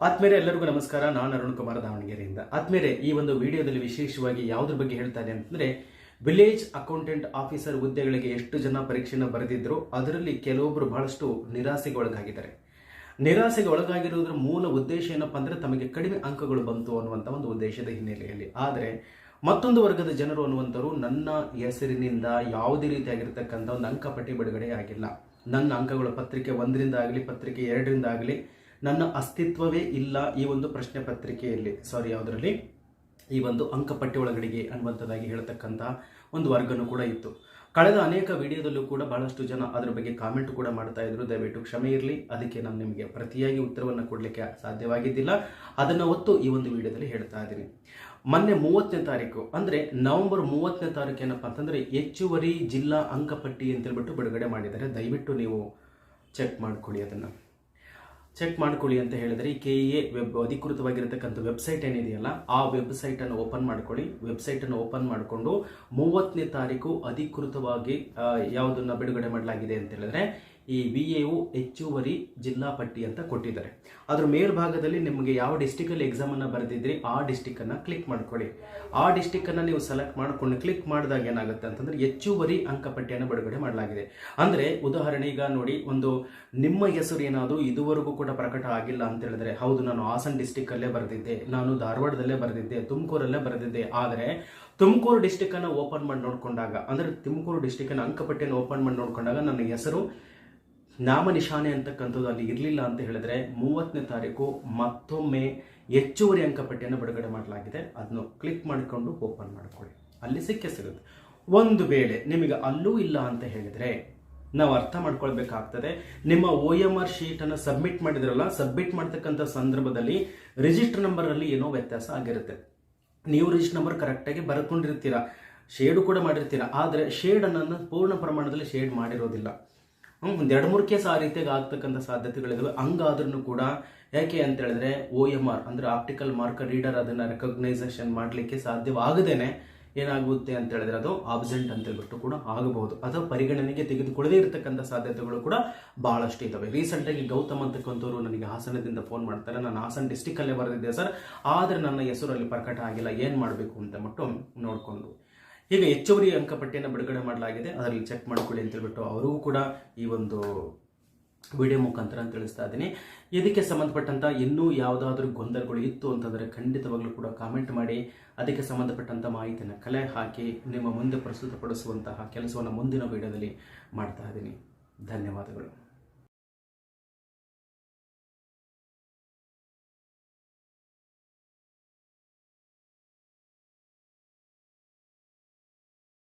ಆತ್ಮೇರೆ ಎಲ್ಲರಿಗೂ ನಮಸ್ಕಾರ. ನಾನು ಅರುಣ್ ಕುಮಾರ್ ದಾವಣಗೆರೆಯಿಂದ. ಆತ್ಮೇರೆ ಈ ಒಂದು ವಿಡಿಯೋದಲ್ಲಿ ವಿಶೇಷವಾಗಿ ಯಾವುದ್ರ ಬಗ್ಗೆ ಹೇಳ್ತಾ ಇದೆ ಅಂತಂದ್ರೆ ವಿಲೇಜ್ ಅಕೌಂಟೆಂಟ್ ಆಫೀಸರ್ ಹುದ್ದೆಗಳಿಗೆ ಎಷ್ಟು ಜನ ಪರೀಕ್ಷೆನ ಬರೆದಿದ್ರು, ಅದರಲ್ಲಿ ಕೆಲವೊಬ್ಬರು ಬಹಳಷ್ಟು ನಿರಾಸೆಗೆ ಒಳಗಾಗಿದ್ದಾರೆ ನಿರಾಸೆಗೆ ಒಳಗಾಗಿರೋದ್ರ ಮೂಲ ಉದ್ದೇಶ ಏನಪ್ಪಾ ಅಂದ್ರೆ, ತಮಗೆ ಕಡಿಮೆ ಅಂಕಗಳು ಬಂತು ಅನ್ನುವಂಥ ಒಂದು ಉದ್ದೇಶದ ಹಿನ್ನೆಲೆಯಲ್ಲಿ. ಆದರೆ, ಮತ್ತೊಂದು ವರ್ಗದ ಜನರು ಅನ್ನುವಂಥವ್ರು ನನ್ನ ಹೆಸರಿನಿಂದ ಯಾವುದೇ ರೀತಿಯಾಗಿರ್ತಕ್ಕಂಥ ಒಂದು ಅಂಕಪಟ್ಟಿ ಬಿಡುಗಡೆ ಆಗಿಲ್ಲ. ನನ್ನ ಅಂಕಗಳು ಪತ್ರಿಕೆ ಒಂದರಿಂದ ಆಗಲಿ, ಪತ್ರಿಕೆ ಎರಡರಿಂದ ಆಗಲಿ ನನ್ನ ಅಸ್ತಿತ್ವವೇ ಇಲ್ಲ ಈ ಒಂದು ಪ್ರಶ್ನೆ ಪತ್ರಿಕೆಯಲ್ಲಿ. ಸಾರಿ ಯಾವುದರಲ್ಲಿ? ಈ ಒಂದು ಅಂಕಪಟ್ಟಿ ಒಳಗಡೆಗೆ ಅನ್ನುವಂಥದ್ದಾಗಿ ಹೇಳ್ತಕ್ಕಂಥ ಒಂದು ವರ್ಗನೂ ಕೂಡ ಇತ್ತು. ಕಳೆದ ಅನೇಕ ವಿಡಿಯೋದಲ್ಲೂ ಕೂಡ ಬಹಳಷ್ಟು ಜನ ಅದರ ಬಗ್ಗೆ ಕಾಮೆಂಟ್ ಕೂಡ ಮಾಡ್ತಾ ಇದ್ರು. ದಯವಿಟ್ಟು ಕ್ಷಮೆ ಇರಲಿ. ಅದಕ್ಕೆ ನಾನು ನಿಮಗೆ ಪ್ರತಿಯಾಗಿ ಉತ್ತರವನ್ನು ಕೊಡಲಿಕ್ಕೆ ಸಾಧ್ಯವಾಗಿದ್ದಿಲ್ಲ. ಅದನ್ನು ಹೊತ್ತು ಈ ಒಂದು ವಿಡಿಯೋದಲ್ಲಿ ಹೇಳ್ತಾ ಇದ್ದೀನಿ. ಮೊನ್ನೆ ಮೂವತ್ತನೇ ತಾರೀಕು, ಅಂದರೆ ನವೆಂಬರ್ ಮೂವತ್ತನೇ ತಾರೀಕು ಏನಪ್ಪ ಅಂತಂದರೆ ಹೆಚ್ಚುವರಿ ಜಿಲ್ಲಾ ಅಂಕಪಟ್ಟಿ ಅಂತೇಳ್ಬಿಟ್ಟು ಬಿಡುಗಡೆ ಮಾಡಿದ್ದಾರೆ. ದಯವಿಟ್ಟು ನೀವು ಚೆಕ್ ಮಾಡ್ಕೊಳ್ಳಿ ಅದನ್ನು. ಚೆಕ್ ಮಾಡ್ಕೊಳ್ಳಿ ಅಂತ ಹೇಳಿದ್ರೆ ಈ ಕೆ ಎ ವೆಬ್ ಅಧಿಕೃತವಾಗಿರತಕ್ಕಂಥ ವೆಬ್ಸೈಟ್ ಏನಿದೆಯಲ್ಲ, ಆ ವೆಬ್ಸೈಟ್ ಅನ್ನು ಓಪನ್ ಮಾಡ್ಕೊಳ್ಳಿ. ವೆಬ್ಸೈಟ್ ಅನ್ನು ಓಪನ್ ಮಾಡಿಕೊಂಡು ಮೂವತ್ತನೇ ತಾರೀಕು ಅಧಿಕೃತವಾಗಿ ಯಾವುದನ್ನ ಬಿಡುಗಡೆ ಮಾಡಲಾಗಿದೆ ಅಂತ ಹೇಳಿದ್ರೆ ಈ ವಿ ಎ ಹೆಚ್ಚುವರಿ ಜಿಲ್ಲಾ ಪಟ್ಟಿ ಅಂತ ಕೊಟ್ಟಿದ್ದಾರೆ. ಅದ್ರ ಮೇಲ್ಭಾಗದಲ್ಲಿ ನಿಮಗೆ ಯಾವ ಡಿಸ್ಟಿಕ್ ಅಲ್ಲಿ ಎಕ್ಸಾಮ್ ಅನ್ನ ಬರೆದಿದ್ರಿ, ಆ ಡಿಸ್ಟಿಕ್ ಅನ್ನ ಕ್ಲಿಕ್ ಮಾಡ್ಕೊಳ್ಳಿ. ಆ ಡಿಸ್ಟಿಕ್ ಅನ್ನ ನೀವು ಸೆಲೆಕ್ಟ್ ಮಾಡ್ಕೊಂಡು ಕ್ಲಿಕ್ ಮಾಡಿದಾಗ ಏನಾಗುತ್ತೆ ಅಂತಂದ್ರೆ ಹೆಚ್ಚುವರಿ ಅಂಕಪಟ್ಟಿಯನ್ನು ಬಿಡುಗಡೆ ಮಾಡಲಾಗಿದೆ. ಅಂದ್ರೆ ಉದಾಹರಣೆ ಈಗ ನೋಡಿ, ಒಂದು ನಿಮ್ಮ ಹೆಸರು ಏನಾದರೂ ಇದುವರೆಗೂ ಕೂಡ ಪ್ರಕಟ ಆಗಿಲ್ಲ ಅಂತ ಹೇಳಿದ್ರೆ, ಹೌದು ನಾನು ಹಾಸನ್ ಡಿಸ್ಟಿಕ್ ಅಲ್ಲೇ ಬರೆದಿದ್ದೆ, ನಾನು ಧಾರವಾಡದಲ್ಲೇ ಬರೆದಿದ್ದೆ, ತುಮಕೂರಲ್ಲೇ ಬರೆದಿದ್ದೆ, ಆದರೆ ತುಮಕೂರು ಡಿಸ್ಟಿಕ್ ಅನ್ನ ಓಪನ್ ಮಾಡಿ ನೋಡ್ಕೊಂಡಾಗ, ಅಂದ್ರೆ ತುಮಕೂರು ಡಿಸ್ಟಿಕನ್ನು ಅಂಕಪಟ್ಟಿಯನ್ನು ಓಪನ್ ಮಾಡಿ ನೋಡ್ಕೊಂಡಾಗ ನನ್ನ ಹೆಸರು ನಾಮ ನಿಶಾನೆ ಅಂತಕ್ಕಂಥದ್ದು ಅಲ್ಲಿ ಇರಲಿಲ್ಲ ಅಂತ ಹೇಳಿದ್ರೆ ಮೂವತ್ತನೇ ತಾರೀಕು ಮತ್ತೊಮ್ಮೆ ಹೆಚ್ಚುವರಿ ಅಂಕಪಟ್ಟಿಯನ್ನು ಬಿಡುಗಡೆ ಮಾಡಲಾಗಿದೆ. ಅದನ್ನು ಕ್ಲಿಕ್ ಮಾಡಿಕೊಂಡು ಓಪನ್ ಮಾಡಿಕೊಳ್ಳಿ. ಅಲ್ಲಿ ಸಿಕ್ಕೇ ಸಿಗುತ್ತೆ. ಒಂದು ವೇಳೆ ನಿಮಗೆ ಅಲ್ಲೂ ಇಲ್ಲ ಅಂತ ಹೇಳಿದರೆ ನಾವು ಅರ್ಥ ಮಾಡ್ಕೊಳ್ಬೇಕಾಗ್ತದೆ. ನಿಮ್ಮ ಒ ಎಂ ಆರ್ ಶೀಟ್ ಅನ್ನು ಸಬ್ಮಿಟ್ ಮಾಡಿದ್ರಲ್ಲ ಸಬ್ಮಿಟ್ ಮಾಡ್ತಕ್ಕಂಥ ಸಂದರ್ಭದಲ್ಲಿ ರಿಜಿಸ್ಟರ್ ನಂಬರ್ ಅಲ್ಲಿ ಏನೋ ವ್ಯತ್ಯಾಸ ಆಗಿರುತ್ತೆ. ನೀವು ರಿಜಿಸ್ಟರ್ ನಂಬರ್ ಕರೆಕ್ಟಾಗಿ ಬರ್ಕೊಂಡಿರ್ತೀರಾ. ಶೇಡು ಕೂಡ ಮಾಡಿರ್ತೀರಾ. ಆದರೆ ಶೇಡ್ ಅನ್ನು ಪೂರ್ಣ ಪ್ರಮಾಣದಲ್ಲಿ ಶೇಡ್ ಮಾಡಿರೋದಿಲ್ಲ. ಒಂದ್ ಎರಡು ಮೂರು ಕೇಸ್ ಆ ರೀತಿಯಾಗಿ ಆಗ್ತಕ್ಕಂಥ ಸಾಧ್ಯತೆಗಳಿದಾವೆ. ಹಂಗಾದ್ರೂ ಕೂಡ ಯಾಕೆ ಅಂತ ಹೇಳಿದ್ರೆ ಓ ಎಂ ಆರ್, ಅಂದ್ರೆ ಆಪ್ಟಿಕಲ್ ಮಾರ್ಕರ್ ರೀಡರ್ ಅದನ್ನ ರೆಕಗ್ನೈಸೇಷನ್ ಮಾಡಲಿಕ್ಕೆ ಸಾಧ್ಯವಾಗದೇನೆ ಏನಾಗುತ್ತೆ ಅಂತ ಹೇಳಿದ್ರೆ ಅದು ಆಬ್ಸೆಂಟ್ ಅಂತ ಹೇಳ್ಬಿಟ್ಟು ಕೂಡ ಆಗಬಹುದು. ಅಥವಾ ಪರಿಗಣನೆಗೆ ತೆಗೆದುಕೊಳ್ಳದೇ ಇರತಕ್ಕಂಥ ಸಾಧ್ಯತೆಗಳು ಕೂಡ ಬಹಳಷ್ಟು ಇದ್ದಾವೆ ರೀಸೆಂಟ್ ಆಗಿ ಗೌತಮ್ ಅಂತಕ್ಕಂಥವ್ರು ನನಗೆ ಹಾಸನದಿಂದ ಫೋನ್ ಮಾಡ್ತಾರೆ. ನಾನು ಹಾಸನ ಡಿಸ್ಟಿಕ್ ಅಲ್ಲೇ ಬರೆದಿದ್ದೆ ಸರ್. ಆದ್ರೆ ನನ್ನ ಹೆಸರಲ್ಲಿ ಪ್ರಕಟ ಆಗಿಲ್ಲ. ಏನ್ ಮಾಡಬೇಕು ಅಂತ ಮಟ್ಟು ನೋಡ್ಕೊಂಡು. ಈಗ ಹೆಚ್ಚುವರಿ ಅಂಕಪಟ್ಟಿಯನ್ನು ಬಿಡುಗಡೆ ಮಾಡಲಾಗಿದೆ, ಅದರಲ್ಲಿ ಚೆಕ್ ಮಾಡ್ಕೊಳ್ಳಿ ಅಂತ ಹೇಳ್ಬಿಟ್ಟು ಅವರಿಗೂ ಕೂಡ ಈ ಒಂದು ವಿಡಿಯೋ ಮುಖಾಂತರ ತಿಳಿಸ್ತಾ ಇದ್ದೀನಿ. ಇದಕ್ಕೆ ಸಂಬಂಧಪಟ್ಟಂತ ಇನ್ನೂ ಯಾವುದಾದ್ರೂ ಗೊಂದಲಗಳು ಇತ್ತು ಅಂತಂದರೆ ಖಂಡಿತವಾಗ್ಲೂ ಕೂಡ ಕಾಮೆಂಟ್ ಮಾಡಿ, ಅದಕ್ಕೆ ಸಂಬಂಧಪಟ್ಟಂತ ಮಾಹಿತಿಯನ್ನು ಕಲೆ ಹಾಕಿ, ನಿಮ್ಮ ಮುಂದೆ ಪ್ರಸ್ತುತಪಡಿಸುವಂತಹ ಕೆಲಸವನ್ನು ಮುಂದಿನ ವಿಡಿಯೋದಲ್ಲಿ ಮಾಡ್ತಾ ಇದ್ದೀನಿ. ಧನ್ಯವಾದಗಳು.